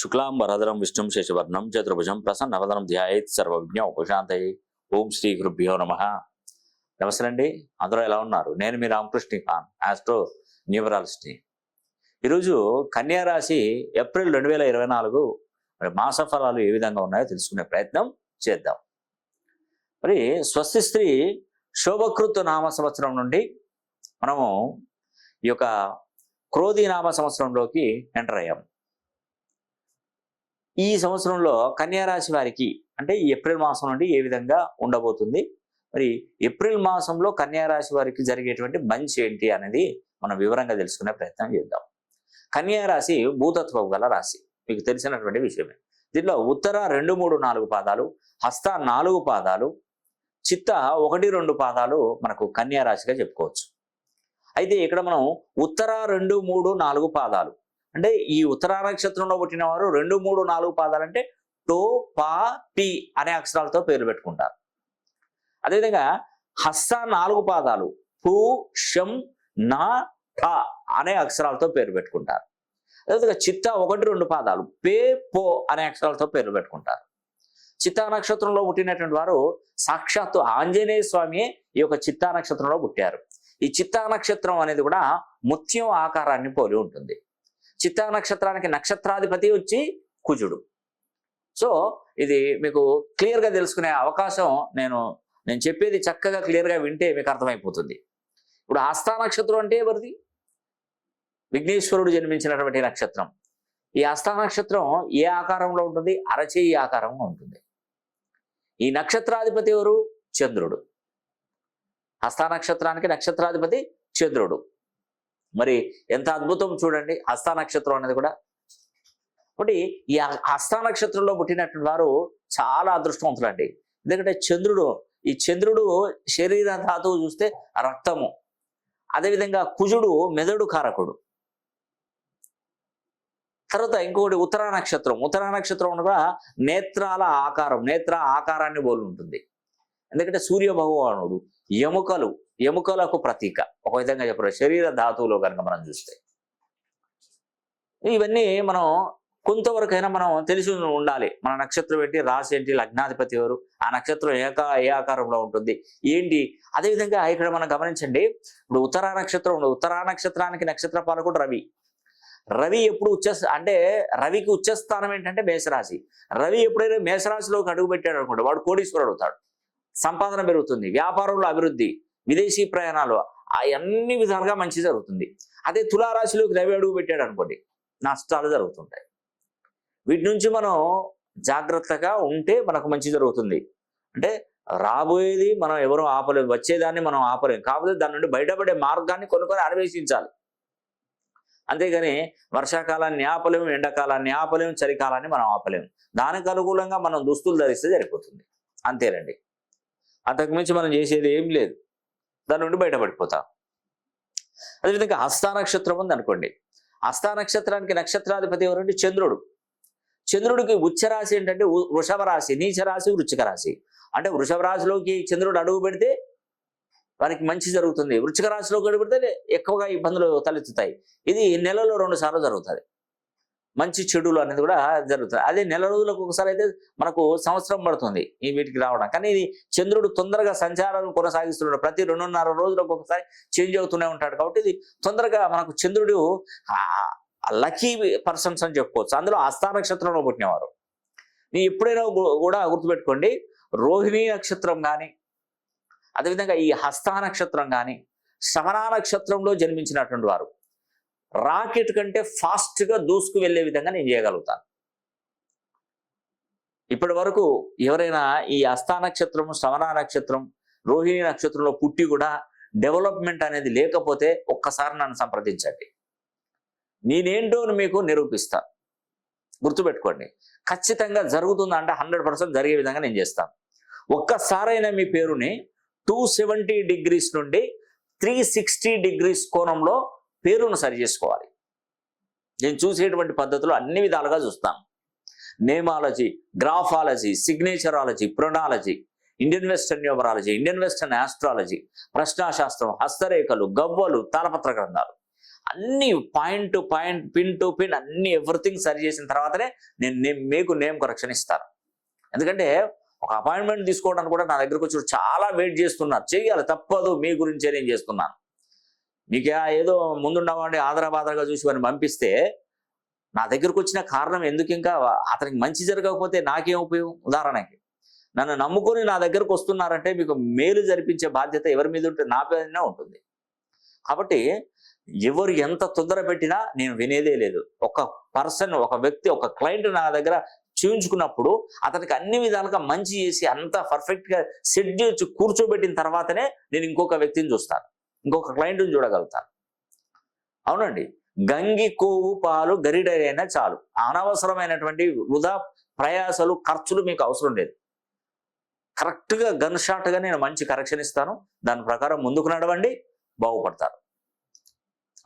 శుక్లాంబరధరం విష్ణుం శశివర్ణం చతుర్భుజం ప్రసన్నవదనం ధ్యాయేత్ సర్వజ్ఞ ఉపశాంతయే ఓం శ్రీ గురుభ్యో నమ. నమస్తే అండి అందరూ ఎలా ఉన్నారు? నేను మీ రామకృష్ణ ఖాన్ ఆస్ట్రో న్యూమరాలజిస్ట్ని ఈరోజు కన్యారాశి ఏప్రిల్ రెండు వేల ఇరవై నాలుగు మరి మాస ఫలాలు ఏ విధంగా ఉన్నాయో తెలుసుకునే ప్రయత్నం చేద్దాం. మరి స్వస్తి స్త్రీ శోభకృత్ నామ సంవత్సరం నుండి మనము ఈ యొక్క క్రోధి నామ సంవత్సరంలోకి ఎంటర్ అయ్యాము. ఈ సంవత్సరంలో కన్యా రాశి వారికి అంటే ఏప్రిల్ మాసం నుండి ఏ విధంగా ఉండబోతుంది? మరి ఏప్రిల్ మాసంలో కన్యా రాశి వారికి జరిగేటువంటి మంచి ఏంటి అనేది మనం వివరంగా తెలుసుకునే ప్రయత్నం చేద్దాం. కన్యారాశి భూతత్వం గల రాశి. మీకు తెలిసినటువంటి విషయమే. దీనిలో ఉత్తర రెండు మూడు నాలుగు పాదాలు హస్త నాలుగు పాదాలు చిత్త ఒకటి రెండు పాదాలు మనకు కన్యారాశిగా చెప్పుకోవచ్చు. అయితే ఇక్కడ మనం ఉత్తర రెండు మూడు నాలుగు పాదాలు అంటే ఈ ఉత్తరా నక్షత్రంలో పుట్టిన వారు రెండు మూడు నాలుగు పాదాలు అంటే టో పా పి అనే అక్షరాలతో పేర్లు పెట్టుకుంటారు. అదేవిధంగా హస్త నాలుగు పాదాలు పు షం నా ఠ అనే అక్షరాలతో పేరు పెట్టుకుంటారు. అదేవిధంగా చిత్త ఒకటి రెండు పాదాలు పే పో అనే అక్షరాలతో పేర్లు పెట్టుకుంటారు. చిత్తా నక్షత్రంలో పుట్టినటువంటి వారు సాక్షాత్తు ఆంజనేయ స్వామి ఈ యొక్క చిత్తా నక్షత్రంలో పుట్టారు. ఈ చిత్తా నక్షత్రం అనేది కూడా ముత్యం ఆకారాన్ని పోలి ఉంటుంది. చిత్తా నక్షత్రానికి నక్షత్రాధిపతి వచ్చి కుజుడు. సో ఇది మీకు క్లియర్గా తెలుసుకునే అవకాశం నేను నేను చెప్పేది చక్కగా క్లియర్గా వింటే మీకు అర్థమైపోతుంది. ఇప్పుడు ఆస్థా నక్షత్రం అంటే ఎవరిది? విఘ్నేశ్వరుడు జన్మించినటువంటి నక్షత్రం. ఈ ఆస్థా నక్షత్రం ఏ ఆకారంలో ఉంటుంది? అరచేయి ఆకారంలో ఉంటుంది. ఈ నక్షత్రాధిపతి ఎవరు? చంద్రుడు. హస్తా నక్షత్రానికి నక్షత్రాధిపతి చంద్రుడు. మరి ఎంత అద్భుతం చూడండి హస్త నక్షత్రం అనేది కూడా. ఒకటి ఈ హస్త నక్షత్రంలో పుట్టినటువంటి వారు చాలా అదృష్టవంతులు అండి ఎందుకంటే చంద్రుడు ఈ చంద్రుడు శరీర ధాతువు చూస్తే రక్తము. అదేవిధంగా కుజుడు మెదడు కారకుడు. తర్వాత ఇంకొకటి ఉత్తరా నక్షత్రం. ఉత్తరా నక్షత్రం కూడా నేత్రాల ఆకారం నేత్ర ఆకారాన్ని పోలి ఉంటుంది. ఎందుకంటే సూర్య భగవానుడు ఎముకలు ఎముకలకు ప్రతీక. ఒక విధంగా చెప్పారు. శరీర ధాతువులో కనుక మనం చూస్తే. ఇవన్నీ మనం కొంతవరకైనా మనం తెలిసి ఉండాలి. మన నక్షత్రం ఏంటి? రాశి ఏంటి? లగ్నాధిపతి ఎవరు? ఆ నక్షత్రం ఏక ఏ ఆకారంలో ఉంటుంది? ఏంటి? అదేవిధంగా ఇక్కడ మనం గమనించండి. ఇప్పుడు ఉత్తరా నక్షత్రం ఉండదు. ఉత్తరా నక్షత్రానికి నక్షత్ర పాలకుడు రవి. రవి ఎప్పుడు ఉచ్చ అంటే రవికి ఉచ్చస్థానం ఏంటంటే మేషరాశి. రవి ఎప్పుడైనా మేషరాశిలోకి అడుగు పెట్టాడు అనుకోండి వాడు కోటీశ్వరుడు అవుతాడు. సంపాదన పెరుగుతుంది. వ్యాపారంలో అభివృద్ధి. విదేశీ ప్రయాణాలు అన్ని విధాలుగా మంచి జరుగుతుంది. అదే తులారాశిలోకి రవి అడుగు పెట్టాడు అనుకోండి నష్టాలు జరుగుతుంటాయి. వీటి నుంచి మనం జాగ్రత్తగా ఉంటే మనకు మంచి జరుగుతుంది. అంటే రాబోయేది మనం ఎవరు ఆపలేము వచ్చేదాన్ని మనం ఆపలేము కాకపోతే దాని నుండి బయటపడే మార్గాన్ని కొనుక్కొని అన్వేషించాలి. అంతేగాని వర్షాకాలాన్ని ఆపలేము ఎండాకాలాన్ని ఆపలేము చలికాలాన్ని మనం ఆపలేము. దానికి అనుకూలంగా మనం దుస్తులు ధరిస్తే సరిపోతుంది. అంతేనండి. అంతకుమించి మనం చేసేది ఏం లేదు. దాని నుండి బయటపడిపోతాం. అదేవిధంగా హస్తా నక్షత్రం ఉంది అనుకోండి హస్తా నక్షత్రానికి నక్షత్రాధిపతి ఎవరండి? చంద్రుడు. చంద్రుడికి ఉచ్చరాశి ఏంటంటే వృషభ రాశి నీచ రాశి వృచ్చిక రాశి అంటే వృషభ రాశిలోకి చంద్రుడు అడుగు పెడితే వారికి మంచి జరుగుతుంది. వృచ్చిక రాశిలోకి అడుగు పెడితే ఎక్కువగా ఇబ్బందులు తలెత్తుతాయి. ఇది నెలలో రెండు సార్లు జరుగుతుంది. మంచి చెడులు అనేది కూడా జరుగుతుంది. అదే నెల రోజులకు ఒకసారి అయితే మనకు సంవత్సరం పడుతుంది ఈ వీటికి రావడం. కానీ ఇది చంద్రుడు తొందరగా సంచారాలు కొనసాగిస్తున్నాడు. ప్రతి రెండున్నర రోజులకు ఒకసారి చేంజ్ అవుతూనే ఉంటాడు. కాబట్టి ఇది తొందరగా మనకు చంద్రుడు లక్కీ పర్సన్స్ అని చెప్పుకోవచ్చు. అందులో ఆస్థా నక్షత్రంలో పుట్టినవారు. నీ ఎప్పుడైనా కూడా గుర్తుపెట్టుకోండి. రోహిణీ నక్షత్రం కానీ అదేవిధంగా ఈ హస్తా నక్షత్రం కానీ శ్రవణ నక్షత్రంలో జన్మించినటువంటి వారు. రాకెట్ కంటే ఫాస్ట్గా దూసుకు వెళ్ళే విధంగా నేను చేయగలుగుతాను. ఇప్పటి వరకు ఎవరైనా ఈ అస్థా నక్షత్రం శ్రవణ నక్షత్రం రోహిణి నక్షత్రంలో పుట్టి కూడా డెవలప్మెంట్ అనేది లేకపోతే ఒక్కసారి నన్ను సంప్రదించండి. నేనేంటో మీకు నిరూపిస్తాను గుర్తుపెట్టుకోండి. ఖచ్చితంగా జరుగుతుందా అంటే హండ్రెడ్ పర్సెంట్ జరిగే విధంగా నేను చేస్తాను. ఒక్కసారైనా మీ పేరుని టూ సెవెంటీ డిగ్రీస్ నుండి త్రీ సిక్స్టీ డిగ్రీస్ కోణంలో పేరును సరి చేసుకోవాలి. నేను చూసేటువంటి పద్ధతులు అన్ని విధాలుగా చూస్తాను. Namology graphology signatureology pronology Indian western numerology Indian western astrology ప్రశ్నాశాస్త్రం హస్తరేఖలు గవ్వలు తాళపత్ర గ్రంథాలు. అన్ని point to point pin to pin అన్ని ఎవ్రీథింగ్ సరి చేసిన తర్వాతనే నేను మీకు నేమ్ కరెక్షన్ ఇస్తాను. ఎందుకంటే ఒక అపాయింట్మెంట్ తీసుకోవడానికి కూడా నా దగ్గరకు వచ్చి చాలా వెయిట్ చేస్తున్నారు. చెయ్యాలి తప్పదు మీ గురించే నేను చేస్తున్నాను. మీకు ఆ ఏదో ముందున్నవాడిని ఆదరాబాదరగా చూసి వాడిని పంపిస్తే నా దగ్గరకు వచ్చిన కారణం ఎందుకు ఇంకా అతనికి మంచి జరగకపోతే నాకేం ఉపయోగం? ఉదాహరణకి నన్ను నమ్ముకొని నా దగ్గరకు వస్తున్నారంటే మీకు మేలు జరిపించే బాధ్యత ఎవరి మీద ఉంటే నా పైన ఉంటుంది. కాబట్టి ఎవరు ఎంత తొందర పెట్టినా నేను వినేదే లేదు. ఒక పర్సన్ ఒక వ్యక్తి ఒక క్లయింట్ నా దగ్గర చూయించుకున్నప్పుడు అతనికి అన్ని విధాలుగా మంచి చేసి అంత పర్ఫెక్ట్గా సెట్ చేసి కూర్చోబెట్టిన తర్వాతనే నేను ఇంకొక వ్యక్తిని చూస్తాను. ఇంకొక క్లయింట్ని చూడగలుగుతాను అవునండి. గంగి కోవు పాలు గరిడైనా చాలు. అనవసరమైనటువంటి వృధా ప్రయాసాలు ఖర్చులు మీకు అవసరం లేదు. కరెక్ట్గా గన్ షాట్గా నేను మంచి కరెక్షన్ ఇస్తాను. దాని ప్రకారం ముందుకు నడవండి బాగుపడతారు.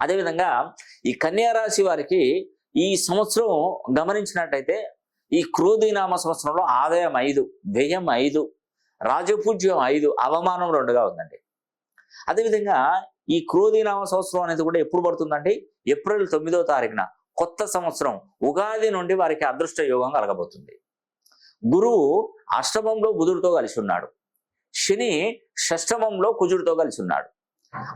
అదేవిధంగా ఈ కన్యా రాశి వారికి ఈ సంవత్సరం గమనించినట్టయితే ఈ క్రోధీనామ సంవత్సరంలో ఆదాయం ఐదు వ్యయం ఐదు రాజపూజ్యం ఐదు అవమానం రెండుగా ఉందండి. అదేవిధంగా ఈ క్రోధీనామ సంవత్సరం అనేది కూడా ఎప్పుడు పడుతుందంటే ఏప్రిల్ తొమ్మిదో తారీఖున. కొత్త సంవత్సరం. ఉగాది నుండి వారికి అదృష్ట యోగం కలగబోతుంది. గురువు అష్టమంలో బుధుడితో కలిసి ఉన్నాడు. శని షష్టమంలో కుజుడితో కలిసి ఉన్నాడు.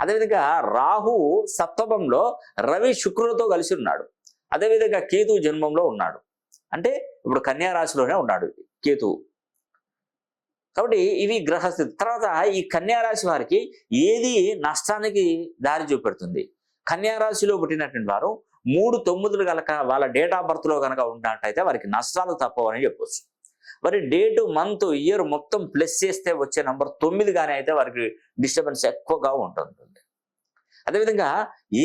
అదేవిధంగా రాహు సప్తమంలో రవి శుక్రులతో కలిసి ఉన్నాడు. అదేవిధంగా కేతు జన్మంలో ఉన్నాడు. అంటే ఇప్పుడు కన్యారాశిలోనే ఉన్నాడు కేతువు కాబట్టి ఇవి గ్రహస్థితి తర్వాత ఈ కన్యారాశి వారికి ఏది నష్టానికి దారి చూపెడుతుంది? కన్యారాశిలో పుట్టినటువంటి వారు మూడు తొమ్మిదిలు కనుక వాళ్ళ డేట్ ఆఫ్ బర్త్లో కనుక ఉన్నట్టయితే వారికి నష్టాలు తప్పవని చెప్పొచ్చు. మరి డేట్ మంత్ ఇయర్ మొత్తం ప్లస్ చేస్తే వచ్చే నెంబర్ తొమ్మిది కానీ అయితే వారికి డిస్టర్బెన్స్ ఎక్కువగా ఉంటుంది అదేవిధంగా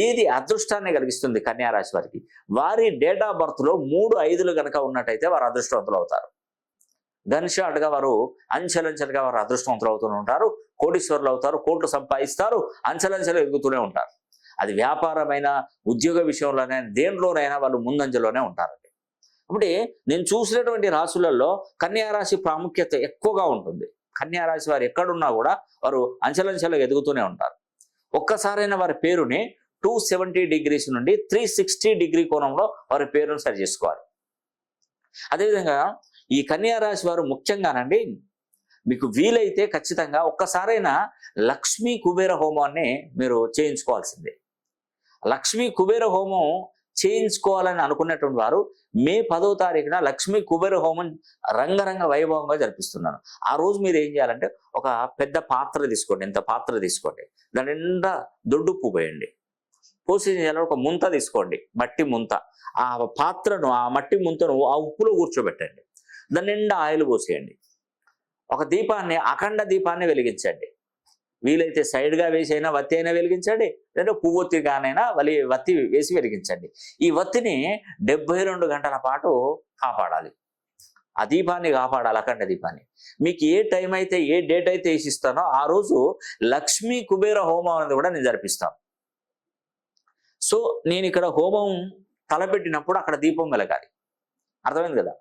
ఏది అదృష్టాన్ని కలిగిస్తుంది కన్యారాశి వారికి? వారి డేట్ ఆఫ్ బర్త్లో మూడు ఐదులు కనుక ఉన్నట్టయితే వారు అదృష్టవంతులు అవుతారు. గన్ వారు అంచెలంచెలుగా వారు అదృష్టవంతులు అవుతూనే ఉంటారు కోటీశ్వరులు అవుతారు కోట్లు సంపాదిస్తారు అంచెలంచెలు ఎదుగుతూనే ఉంటారు. అది వ్యాపారమైన ఉద్యోగ విషయంలోనైనా దేంట్లోనైనా వాళ్ళు ముందంజలోనే ఉంటారండి. కాబట్టి నేను చూసినటువంటి రాశులలో కన్యారాశి ప్రాముఖ్యత ఎక్కువగా ఉంటుంది. కన్యారాశి వారు ఎక్కడున్నా కూడా వారు అంచెలంచెలుగా ఎదుగుతూనే ఉంటారు. ఒక్కసారైనా వారి పేరుని టూ సెవెంటీ డిగ్రీస్ నుండి త్రీ సిక్స్టీ డిగ్రీ కోణంలో వారి పేరును సరి చేసుకోవాలి. అదేవిధంగా ఈ కన్యారాశి వారు ముఖ్యంగానండి మీకు వీలైతే ఖచ్చితంగా ఒక్కసారైనా లక్ష్మీ కుబేర హోమాన్ని మీరు చేయించుకోవాల్సిందే. లక్ష్మీ కుబేర హోమం చేయించుకోవాలని అనుకున్నటువంటి వారు మే పదో తారీఖున లక్ష్మీ కుబేర హోమం రంగరంగ వైభవంగా జరిపిస్తున్నాను. ఆ రోజు మీరు ఏం చేయాలంటే ఒక పెద్ద పాత్ర తీసుకోండి ఇంత పాత్ర తీసుకోండి. దాని నిండా దొడ్డుప్పు పోయండి. పోసి ఒక ముంత తీసుకోండి మట్టి ముంత. ఆ పాత్రను ఆ మట్టి ముంతను ఆ ఉప్పులో కూర్చోబెట్టండి. దాని నిండా ఆయిల్ పోసేయండి. ఒక దీపాన్ని అఖండ దీపాన్ని వెలిగించండి. వీలైతే సైడ్గా వేసి అయినా వత్తి అయినా వెలిగించండి లేదా పువ్వొత్తిగానైనా వలి వత్తి వేసి వెలిగించండి. ఈ వత్తిని డెబ్బై రెండు గంటల పాటు కాపాడాలి. ఆ దీపాన్ని కాపాడాలి అఖండ దీపాన్ని. మీకు ఏ టైం అయితే ఏ డేట్ అయితే వేసిస్తానో ఆ రోజు లక్ష్మీ కుబేర హోమం అనేది కూడా నేను జరిపిస్తాను. సో నేను ఇక్కడ హోమం తలపెట్టినప్పుడు అక్కడ దీపం వెలగాలి. అర్థమైంది కదా?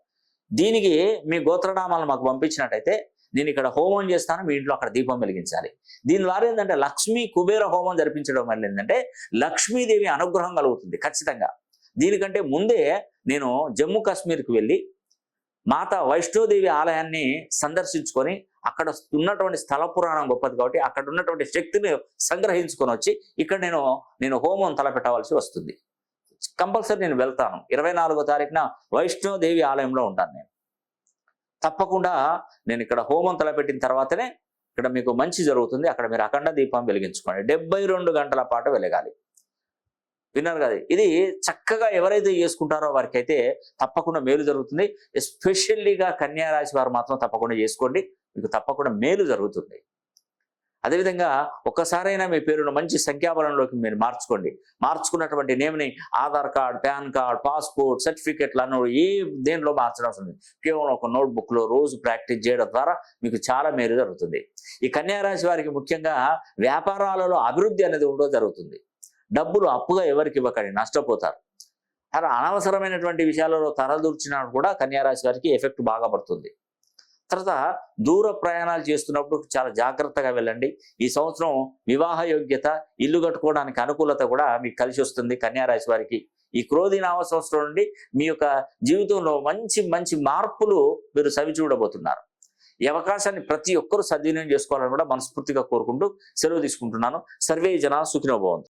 దీనికి మీ గోత్రనామాలను మాకు పంపించినట్టయితే నేను ఇక్కడ హోమం చేస్తాను మీ ఇంట్లో అక్కడ దీపం వెలిగించాలి. దీని ద్వారా ఏంటంటే లక్ష్మీ కుబేర హోమం జరిపించడం వల్ల ఏంటంటే లక్ష్మీదేవి అనుగ్రహం కలుగుతుంది ఖచ్చితంగా. దీనికంటే ముందే నేను జమ్మూ కాశ్మీర్కి వెళ్ళి మాత వైష్ణోదేవి ఆలయాన్ని సందర్శించుకొని అక్కడ ఉన్నటువంటి స్థల పురాణం గొప్పది కాబట్టి అక్కడ ఉన్నటువంటి శక్తిని సంగ్రహించుకొని వచ్చి ఇక్కడ నేను నేను హోమం తలపెట్టవలసి వస్తుంది. కంపల్సరీ నేను వెళ్తాను. ఇరవై నాలుగో తారీఖున వైష్ణోదేవి ఆలయంలో ఉంటాను నేను. తప్పకుండా నేను ఇక్కడ హోమం తలపెట్టిన తర్వాతనే ఇక్కడ మీకు మంచి జరుగుతుంది. అక్కడ మీరు అఖండ దీపం వెలిగించుకోండి. డెబ్బై రెండు గంటల పాటు వెలగాలి. విన్నారు కదా ఇది చక్కగా ఎవరైతే చేసుకుంటారో వారికి అయితే తప్పకుండా మేలు జరుగుతుంది. ఎస్పెషల్లీగా కన్యారాశి వారు మాత్రం తప్పకుండా చేసుకోండి. మీకు తప్పకుండా మేలు జరుగుతుంది. అదేవిధంగా ఒక్కసారైనా మీ పేరును మంచి సంఖ్యాబలంలోకి మీరు మార్చుకోండి. మార్చుకున్నటువంటి నేమ్ని Aadhaar card PAN card passport సర్టిఫికెట్లు అన్న ఏ దేనిలో మార్చడం అవసరం కేవలం ఒక నోట్బుక్లో రోజు ప్రాక్టీస్ చేయడం ద్వారా మీకు చాలా మేలు జరుగుతుంది. ఈ కన్యారాశి వారికి ముఖ్యంగా వ్యాపారాలలో అభివృద్ధి అనేది ఉండడం జరుగుతుంది. డబ్బులు అప్పుగా ఎవరికి ఇవ్వకండి నష్టపోతారు. అలా అనవసరమైనటువంటి విషయాలలో తరదూర్చినా కూడా కన్యా రాశి వారికి ఎఫెక్ట్ బాగా పడుతుంది. తర్వాత దూర ప్రయాణాలు చేస్తున్నప్పుడు చాలా జాగ్రత్తగా వెళ్ళండి. ఈ సంవత్సరం వివాహ యోగ్యత ఇల్లు కట్టుకోవడానికి అనుకూలత కూడా మీకు కలిసి వస్తుంది కన్యారాశి వారికి. ఈ క్రోధి నామ సంవత్సరం నుండి మీ యొక్క జీవితంలో మంచి మంచి మార్పులు మీరు సవి చూడబోతున్నారు. ఈ అవకాశాన్ని ప్రతి ఒక్కరూ సద్వినియోగం చేసుకోవాలని కూడా మనస్ఫూర్తిగా కోరుకుంటూ సెలవు తీసుకుంటున్నాను. సర్వే జన సుఖినోభవంతు